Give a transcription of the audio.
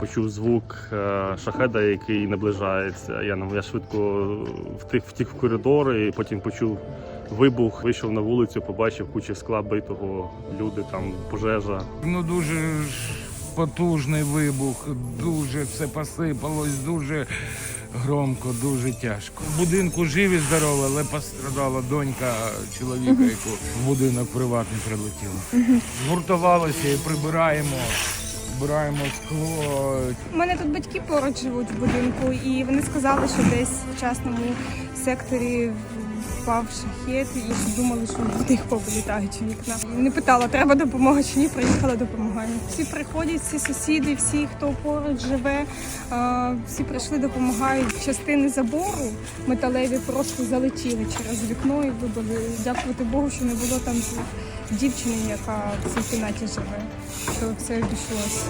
почув звук е, шахеда, який наближається. Я нам я швидко втік, втік в коридор і потім почув вибух. Вийшов на вулицю, побачив кучу скла битого, люди там пожежа. Ну дуже потужний вибух, дуже все посипалось, дуже громко, дуже тяжко. В будинку живі, здорові, але пострадала донька чоловіка, яку в будинок приватний прилетіла. Згуртувалися і прибираємо, збираємо скло. У мене тут батьки поруч живуть в будинку, і вони сказали, що десь в частному секторі впав шахет, і думали, що в них повилітають вікна. Не питала, треба допомога чи ні, приїхала, допомагаю. Всі приходять, всі сусіди, всі, хто поруч живе, всі прийшли, допомагають. Частини забору металеві просто залетіли через вікно і вибили. Дякувати Богу, що не було там дівчини, яка в цій кімнаті живе, що все обійшлося.